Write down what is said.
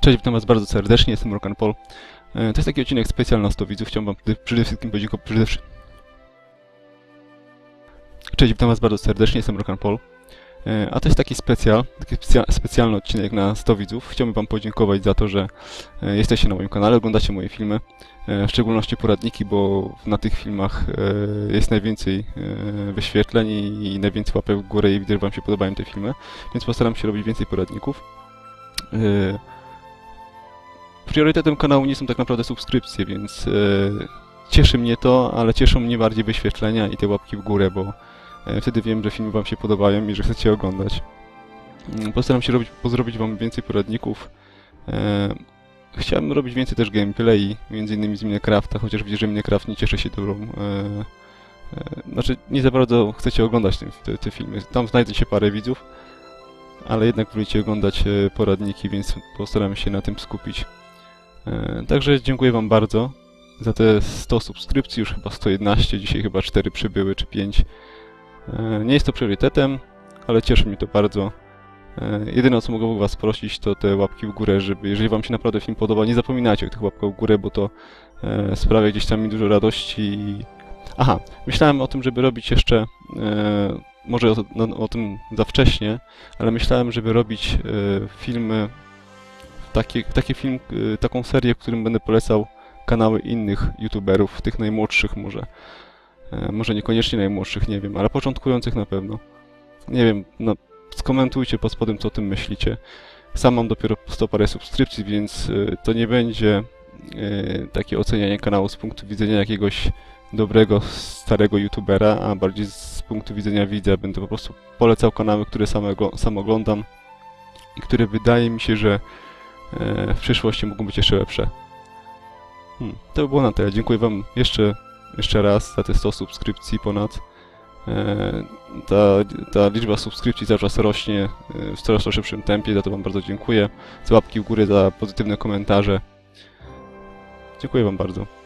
Cześć, witam Was bardzo serdecznie, jestem Rokan Paul. E, To jest taki odcinek specjalny na 100 widzów. Chciałbym Wam przede- wszystkim podziękować. Przede... wszy- Cześć, witam Was bardzo serdecznie, jestem Rokan Paul. E, A to jest taki specjal, taki specja specjalny odcinek na 100 widzów. Chciałbym Wam podziękować za to, że e, jesteście na moim kanale, oglądacie moje filmy, w szczególności poradniki, bo na tych filmach jest najwięcej wyświetleń i najwięcej łapek w górę i widzę, że Wam się podobają te filmy, więc postaram się robić więcej poradników. Priorytetem kanału nie są tak naprawdę subskrypcje, więc e, cieszy mnie to, ale cieszą mnie bardziej wyświetlenia i te łapki w górę, bo e, wtedy wiem, że filmy Wam się podobają i że chcecie oglądać. Mm, Postaram się robić, zrobić Wam więcej poradników. E, chciałem robić więcej też gameplay, między innymi z Minecrafta, chociaż widzę, że Minecraft nie cieszy się dobrą... E, znaczy, nie za bardzo chcecie oglądać te, te, filmy. Tam znajdzie się parę widzów, ale jednak wolicie oglądać poradniki, więc postaram się na tym skupić. E, Także dziękuję Wam bardzo za te 100 subskrypcji, już chyba 111, dzisiaj chyba 4 przybyły, czy 5. E, Nie jest to priorytetem, ale cieszy mnie to bardzo. E, Jedyne o co mogę Was prosić to te łapki w górę, żeby jeżeli Wam się naprawdę film podoba, nie zapominajcie o tych łapkach w górę, bo to sprawia gdzieś tam mi dużo radości. Aha, myślałem o tym, żeby robić jeszcze, może o, no, o tym za wcześnie, ale myślałem, żeby robić filmy taki, taki film, y, taką serię, którym będę polecał kanały innych youtuberów, tych najmłodszych może. E, Może niekoniecznie najmłodszych, nie wiem, ale początkujących na pewno. Nie wiem, no, skomentujcie pod spodem, co o tym myślicie. Sam mam dopiero 100 parę subskrypcji, więc y, to nie będzie y, takie ocenianie kanału z punktu widzenia jakiegoś dobrego, starego youtubera, a bardziej z punktu widzenia widza. Będę po prostu polecał kanały, które samego, sam oglądam i które wydaje mi się, że w przyszłości mogą być jeszcze lepsze. Hmm, to by było na tyle. Dziękuję Wam jeszcze, jeszcze raz za te 100 subskrypcji ponad. E, ta, ta liczba subskrypcji cały czas rośnie e, w coraz to szybszym tempie, za to Wam bardzo dziękuję. Za łapki w górę, za pozytywne komentarze. Dziękuję Wam bardzo.